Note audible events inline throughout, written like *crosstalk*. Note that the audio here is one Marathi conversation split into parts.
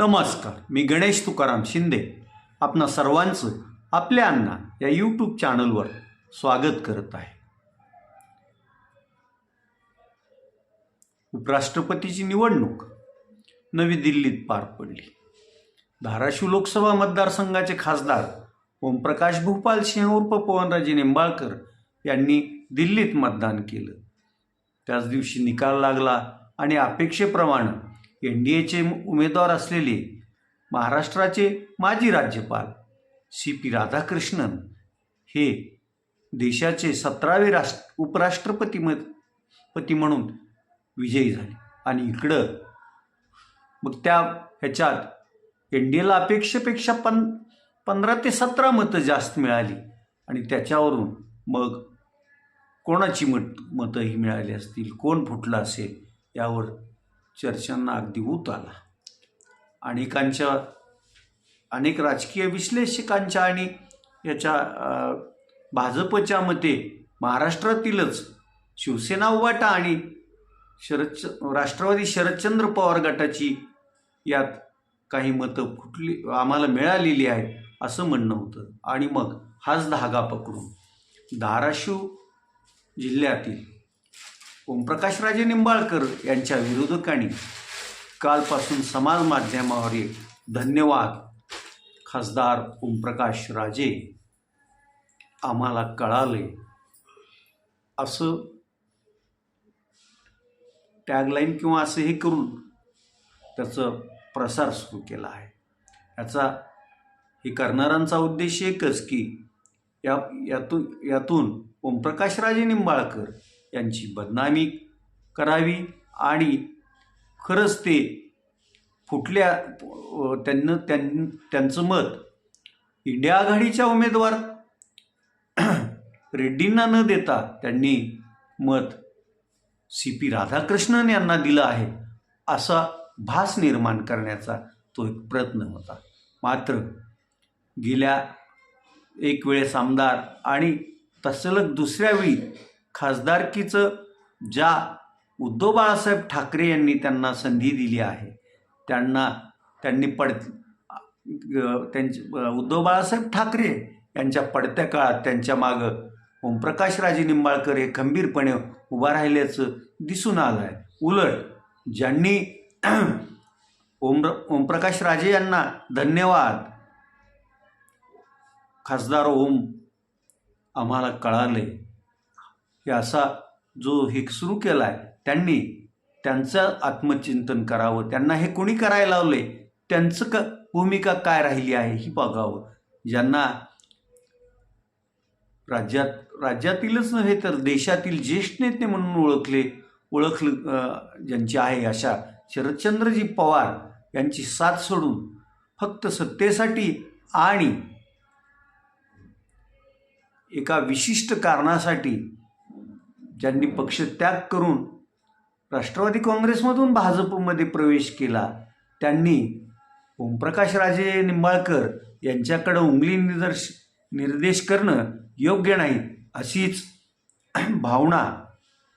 नमस्कार मी गणेश तुकाराम शिंदे. आपणा सर्वांचं आपल्या अण्णा या यूट्यूब चॅनलवर स्वागत करत आहे. उपराष्ट्रपतीची निवडणूक नवी दिल्लीत पार पडली. धाराशिव लोकसभा मतदारसंघाचे खासदार ओमप्रकाश भूपाल सिंह उर्फ पवनराजे निंबाळकर यांनी दिल्लीत मतदान केलं. त्याच दिवशी निकाल लागला आणि अपेक्षेप्रमाणे एन डी एचे उमेदवार असलेले महाराष्ट्राचे माजी राज्यपाल सी पी राधाकृष्णन हे देशाचे सतरावे राष्ट्र उपराष्ट्रपती म पती म्हणून विजयी झाले. आणि इकडं मग त्या ह्याच्यात एन डी एला अपेक्षेपेक्षा पन पंधरा ते सतरा मतं जास्त मिळाली. आणि त्याच्यावरून मग कोणाची मत मतंही मिळाली असतील कोण फुटलं असेल यावर चर्चांना अगदी ऊत आला. अनेकांच्या अनेक राजकीय विश्लेषकांच्या आणि याच्या भाजपच्या मते महाराष्ट्रातीलच शिवसेना उभाटा आणि शरद राष्ट्रवादी शरदचंद्र पवार गटाची यात काही मतं फुटली आम्हाला मिळालेली आहेत असं म्हणणं होतं. आणि मग हाच धागा पकडून धाराशिव जिल्ह्यातील ओमप्रकाशराजे निंबाळकर यांच्या विरोधकांनी कालपासून समाज माध्यमावर एक धन्यवाद. खासदार ओमप्रकाश राजे आम्हाला कळाले. असं टॅगलाईन किंवा असं हे करून त्याचं प्रसार सुरू केला आहे. याचा हे करणाऱ्यांचा उद्देश एकच की या यातून यातून ओमप्रकाशराजे निंबाळकर यांची बदनामी करावी आणि खरंच ते फुटल्या त्यांनं त्यांना त्यां त्यांचं मत इंडिया आघाडीच्या उमेदवार रेड्डींना न देता त्यांनी मत सी पी राधाकृष्णन यांना दिलं आहे असा भास निर्माण करण्याचा तो एक प्रयत्न होता. मात्र गेल्या एक वेळेस आमदार आणि तसलग दुसऱ्या वेळी खासदारकीचं ज्या उद्धव बाळासाहेब ठाकरे यांनी त्यांना संधी दिली आहे त्यांना त्यांनी पड त्यांचे उद्धव बाळासाहेब ठाकरे यांच्या पडत्या काळात त्यांच्या मागं ओमप्रकाश राजे निंबाळकर हे खंबीरपणे उभा राहिल्याचं दिसून आलं आहे उलट ज्यांनी *clears throat* ओम ओमप्रकाश राजे यांना धन्यवाद खासदार ओम आम्हाला कळाले की असा जो हे सुरू केला आहे त्यांनी त्यांचं आत्मचिंतन करावं. त्यांना हे कोणी करायला लावले त्यांचं क भूमिका काय राहिली आहे ही बघावं. ज्यांना राज्यात राज्यातीलच नव्हे तर देशातील ज्येष्ठ नेते म्हणून ओळखले ओळखलं ज्यांची आहे अशा शरदचंद्रजी पवार यांची साथ सोडून फक्त सत्तेसाठी आणि एका विशिष्ट कारणासाठी ज्यांनी पक्षत्याग करून राष्ट्रवादी काँग्रेसमधून भाजपमध्ये प्रवेश केला त्यांनी ओमप्रकाश राजे निंबाळकर यांच्याकडं उंगली निदर्श निर्देश करणं योग्य नाही अशीच भावना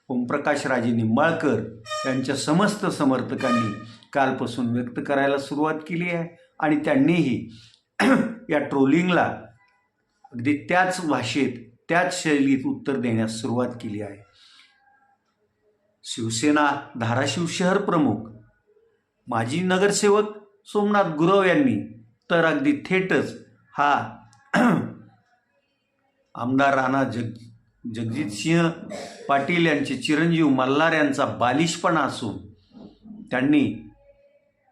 ओमप्रकाश राजे निंबाळकर यांच्या समस्त समर्थकांनी कालपासून व्यक्त करायला सुरुवात केली आहे आणि त्यांनीही या ट्रोलिंगला अगदी त्याच भाषेत त्याच शैलीत उत्तर देण्यास सुरुवात केली आहे. शिवसेना धाराशिव शहर प्रमुख माजी नगरसेवक सोमनाथ गुरव यांनी तर अगदी थेटच हा *clears throat* आमदार राणा जग जगजित सिंह पाटील यांचे चिरंजीव मल्हार यांचा बालिशपणा असून त्यांनी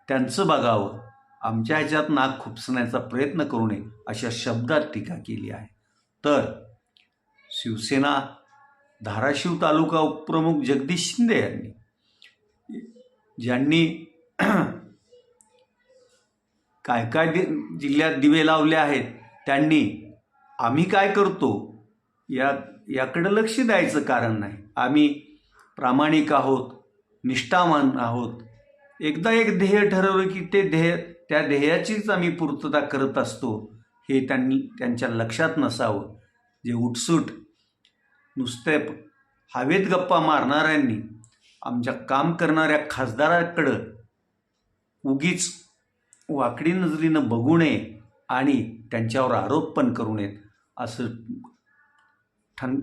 त्यांचं बघावं आमच्या ह्याच्यात नाक खुपसण्याचा प्रयत्न करू नये अशा शब्दात टीका केली आहे. तर शिवसेना धाराशिव तालुका उपप्रमुख जगदीश शिंदे यांनी ज्यांनी *clears throat* काय काय दि जिल्ह्यात दिवे लावले आहेत त्यांनी आम्ही काय करतो या याकडं लक्ष द्यायचं कारण नाही. आम्ही प्रामाणिक आहोत निष्ठावान आहोत. एकदा एक ध्येय ठरवलं की ते ध्येय त्या ध्येयाचीच आम्ही पूर्तता करत असतो हे त्यांनी त्यांच्या लक्षात नसावं. जे उठसूट नुसते हवेत गप्पा मारणाऱ्यांनी आमच्या काम करणाऱ्या खासदाराकडं उगीच वाकडी नजरीनं बघू नये आणि त्यांच्यावर आरोप पण करू नयेत असं ठण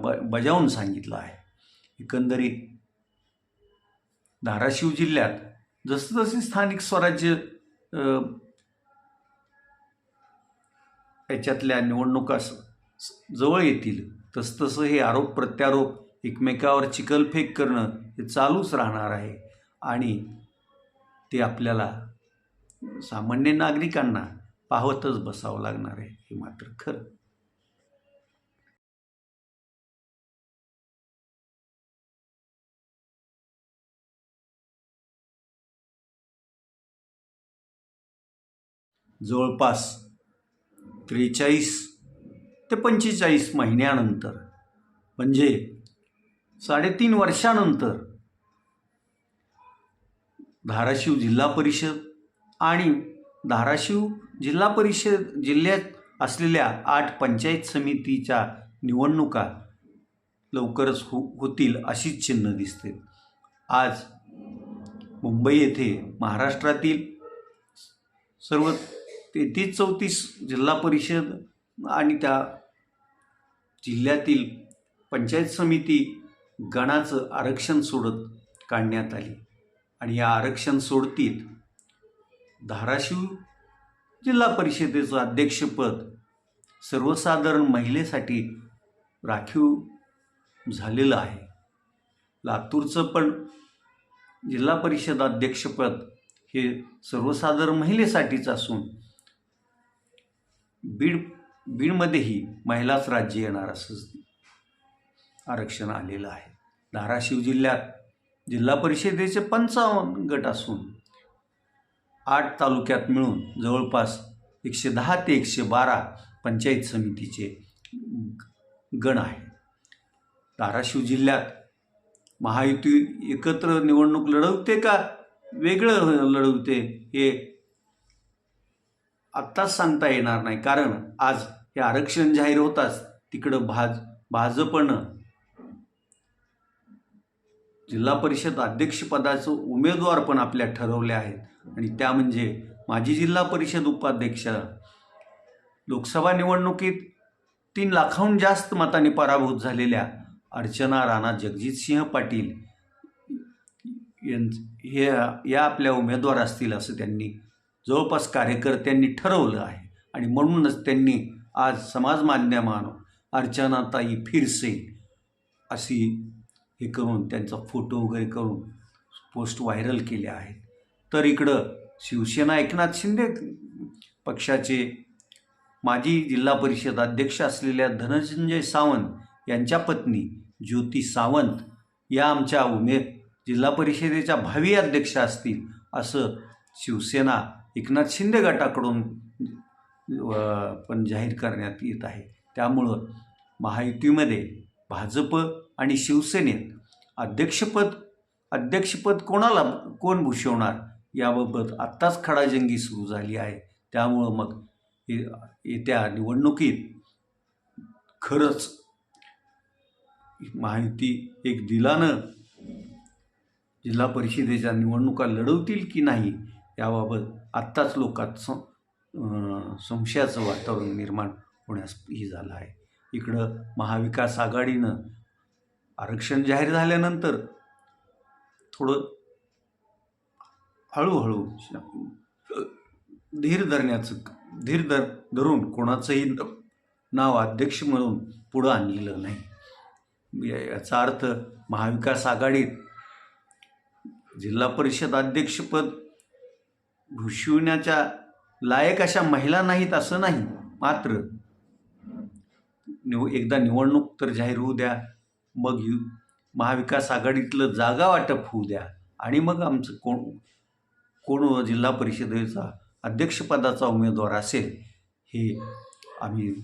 ब बजावून सांगितलं आहे. एकंदरीत धाराशिव जिल्ह्यात जसजसे स्थानिक स्वराज्य याच्यातल्या निवडणुका जवळ येतील तसतसं हे आरोप प्रत्यारोप एकमेकावर चिखलफेक करणं हे चालूच राहणार आहे. आणि ते आपल्याला सामान्य नागरिकांना पाहतच बसावं लागणार आहे हे मात्र खरं. जवळपास त्रेचाळीस ते पंचेचाळीस महिन्यानंतर. म्हणजे साडेतीन वर्षानंतर. धाराशिव जिल्हा परिषद आणि धाराशिव जिल्हा परिषद जिल्ह्यात असलेल्या आठ पंचायत समितीच्या निवडणुका लवकरच हो होतील अशीच चिन्ह दिसते. आज मुंबई येथे महाराष्ट्रातील सर्व तेहतीस चौतीस जिल्हा परिषद आणि त्या जिल्ह्यातील पंचायत समिती गणाचं आरक्षण सोडत काढण्यात आली. आणि या आरक्षण सोडतीत धाराशिव जिल्हा परिषदेचं अध्यक्षपद सर्वसाधारण महिलेसाठी राखीव झालेलं आहे. लातूरचं पण जिल्हा परिषद अध्यक्षपद हे सर्वसाधारण महिलेसाठीच असून बीड बीडमध्येही महिलाच राज्य येणार असं आरक्षण आलेलं आहे. धाराशिव जिल्ह्यात जिल्हा परिषदेचे पंचावन्न गट असून आठ तालुक्यात मिळून जवळपास एकशे दहा ते एकशे बारा पंचायत समितीचे गण आहे धाराशिव जिल्ह्यात महायुती एकत्र निवडणूक लढवते का वेगळं लढवते हे आत्ताच सांगता येणार नाही. कारण आज हे आरक्षण जाहीर होताच तिकडं भाज भाजपनं जिल्हा परिषद अध्यक्षपदाचं उमेदवार पण आपल्या ठरवले आहेत. आणि त्या म्हणजे माजी जिल्हा परिषद उपाध्यक्ष. लोकसभा निवडणुकीत तीन लाखाहून जास्त मताने पराभूत झालेल्या अर्चना राणा जगजितसिंह पाटील यांच हे या आपल्या उमेदवार असतील असं त्यांनी जवळपास कार्यकर्त्यांनी ठरवलं आहे. आणि म्हणूनच त्यांनी आज समाज माध्यमानं अर्चनाताई फिरसे. अशी हे करून त्यांचा फोटो वगैरे करून पोस्ट व्हायरल केले आहेत. तर इकडं शिवसेना एकनाथ शिंदे पक्षाचे माजी जिल्हा परिषद अध्यक्ष असलेल्या धनंजय सावंत यांच्या पत्नी ज्योती सावंत या आमच्या उमे जिल्हा परिषदेच्या भावी अध्यक्ष असतील असं शिवसेना एकनाथ शिंदे गटाकडून पण जाहीर करण्यात येत आहे. त्यामुळं महायुतीमध्ये भाजप आणि शिवसेनेत अध्यक्षपद अध्यक्षपद कोणाला कोण भूषवणार याबाबत आत्ताच खडाजंगी सुरू झाली आहे. त्यामुळं मग येत्या निवडणुकीत खरंच महायुती एक दिलानं जिल्हा परिषदेच्या निवडणुका लढवतील की नाही याबाबत आत्ताच लोकात सं संशयाचं वातावरण निर्माण होण्यास ही झालं आहे. इकडं महाविकास आघाडीनं आरक्षण जाहीर झाल्यानंतर थोडं हळूहळू धीर धरण्याचं धीर धर धरून कोणाचंही नाव अध्यक्ष म्हणून पुढं आणलेलं नाही. या- याचा अर्थ महाविकास आघाडीत जिल्हा परिषद अध्यक्षपद भूषविण्याच्या लायक अशा महिला नाहीत असं नाही मात्र. निव एकदा निवडणूक तर जाहीर होऊ द्या मग यु महाविकास आघाडीतलं जागा वाटप होऊ द्या. आणि मग आमचं कोण कोण जिल्हा परिषदेचा अध्यक्षपदाचा उमेदवार असेल हे आम्ही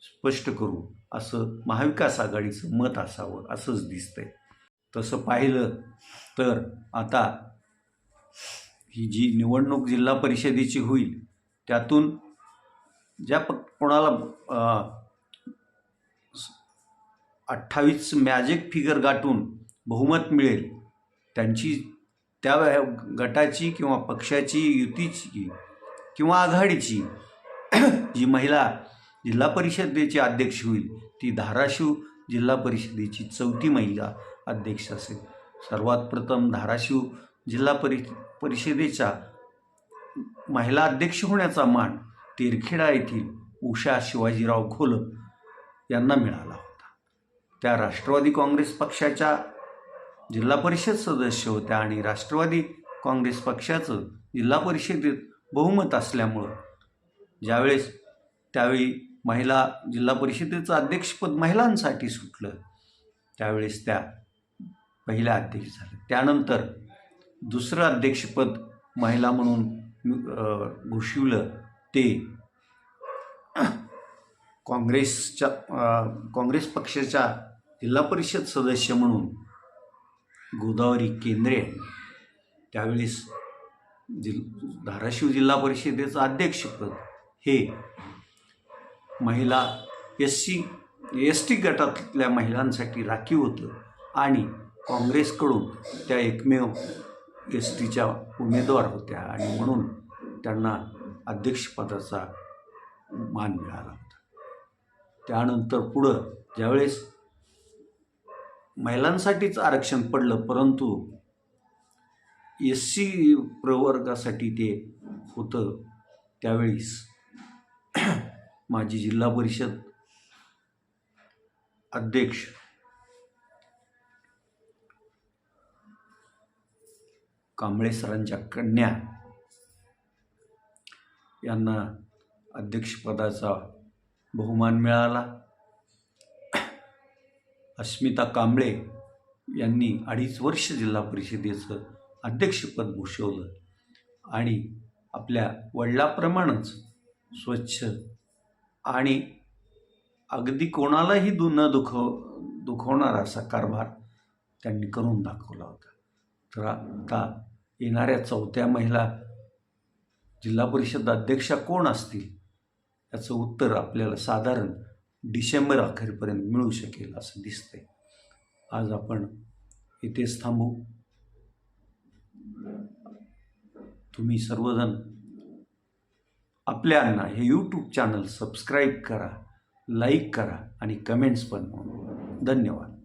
स्पष्ट करू असं महाविकास आघाडीचं मत असावं असंच दिसतंय. तसं पाहिलं तर आता ही जी निवडणूक जिल्हा परिषदेची होईल त्यातून ज्या प कोणाला अठ्ठावीस मॅजिक फिगर गाठून बहुमत मिळेल त्यांची त्या गटाची किंवा पक्षाची युतीची किंवा आघाडीची जी महिला जिल्हा परिषदेची अध्यक्ष होईल ती धाराशिव जिल्हा परिषदेची चौथी महिला अध्यक्ष असेल. सर्वात प्रथम धाराशिव जिल्हा परि परिषदेच्या महिला अध्यक्ष होण्याचा मान तेरखेडा येथील उषा शिवाजीराव घोलप यांना मिळाला होता. त्या राष्ट्रवादी काँग्रेस पक्षाच्या जिल्हा परिषद सदस्य होत्या आणि राष्ट्रवादी काँग्रेस पक्षाचं जिल्हा परिषदेत बहुमत असल्यामुळं ज्यावेळेस त्यावेळी महिला जिल्हा परिषदेचं अध्यक्षपद महिलांसाठी सुटलं त्यावेळेस त्या पहिल्या अध्यक्ष झाल्या. त्यानंतर दुसरं अध्यक्षपद महिला म्हणून अ, ते काँग्रेसच्या काँग्रेस पक्षाच्या जिल्हा परिषद सदस्य म्हणून गोदावरी केंद्रे त्यावेळेस जिल धाराशिव जिल्हा परिषदेचं अध्यक्षपद हे महिला एस सी एस टी गटातल्या महिलांसाठी राखीव होतं आणि काँग्रेसकडून त्या एकमेव एस टीच्या उमेदवार होत्या आणि म्हणून त्यांना अध्यक्षपदाचा मान मिळाला होता. त्यानंतर पुढं ज्यावेळेस महिलांसाठीच आरक्षण पडलं परंतु एस सी प्रवर्गासाठी ते होतं त्यावेळेस माझी जिल्हा परिषद अध्यक्ष कांबळे सरांच्या कन्या यांना अध्यक्षपदाचा बहुमान मिळाला. अस्मिता कांबळे यांनी अडीच वर्ष जिल्हा परिषदेचं अध्यक्षपद भूषवलं आणि आपल्या वडिलाप्रमाणेच स्वच्छ आणि अगदी कोणालाही दु न दुखव दुखवणारा असा कारभार त्यांनी करून दाखवला होता. तर आता येणाऱ्या चौथ्या महिला जिल्हा परिषद अध्यक्षा कोण असतील? याचं उत्तर आपल्याला साधारण डिसेंबर अखेरपर्यंत मिळू शकेल असं दिसतंय. आज आपण इथेच थांबू. तुम्ही सर्वजण आपल्यांना हे यूट्यूब चॅनल सबस्क्राईब करा लाईक करा आणि कमेंट्स पण धन्यवाद.